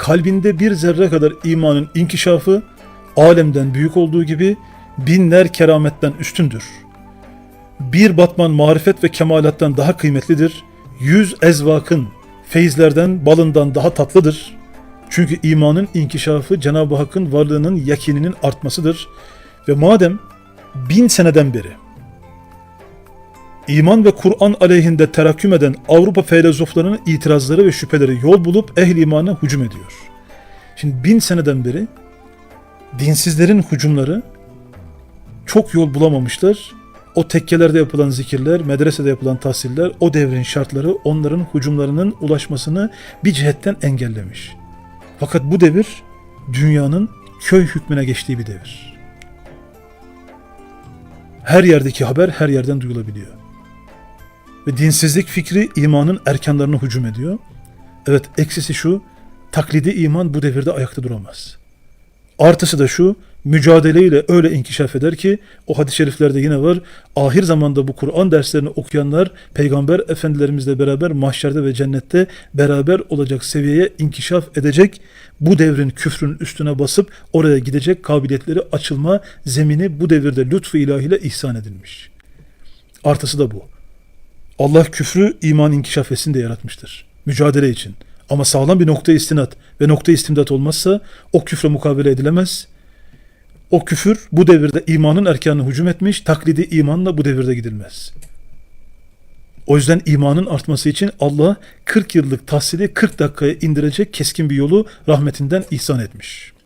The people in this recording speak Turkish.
kalbinde bir zerre kadar imanın inkişafı alemden büyük olduğu gibi binler kerametten üstündür. Bir batman marifet ve kemalattan daha kıymetlidir. Yüz ezvakın feyizlerden, balından daha tatlıdır. Çünkü imanın inkişafı Cenab-ı Hakk'ın varlığının yakininin artmasıdır. Ve madem bin seneden beri iman ve Kur'an aleyhinde terakküm eden Avrupa filozoflarının itirazları ve şüpheleri yol bulup ehl imana hücum ediyor. Şimdi bin seneden beri dinsizlerin hücumları çok yol bulamamışlar. O tekkelerde yapılan zikirler, medresede yapılan tahsiller, o devrin şartları onların hücumlarının ulaşmasını bir cihetten engellemiş. Fakat bu devir dünyanın köy hükmüne geçtiği bir devir. Her yerdeki haber her yerden duyulabiliyor. Ve dinsizlik fikri imanın erkanlarına hücum ediyor. Evet eksisi şu, taklidi iman bu devirde ayakta duramaz. Artısı da şu, mücadeleyle öyle inkişaf eder ki o hadis-i şeriflerde yine var. Ahir zamanda bu Kur'an derslerini okuyanlar peygamber efendilerimizle beraber mahşerde ve cennette beraber olacak seviyeye inkişaf edecek. Bu devrin küfrün üstüne basıp oraya gidecek kabiliyetleri açılma zemini bu devirde lütfu ilahiyle ihsan edilmiş. Artısı da bu. Allah küfrü iman inkişaf etsin diye yaratmıştır. Mücadele için. Ama sağlam bir nokta istinat ve nokta istimdat olmazsa o küfre mukabele edilemez. O küfür bu devirde imanın erkanına hücum etmiş, taklidi imanla bu devirde gidilmez. O yüzden imanın artması için Allah 40 yıllık tahsili 40 dakikaya indirecek keskin bir yolu rahmetinden ihsan etmiş.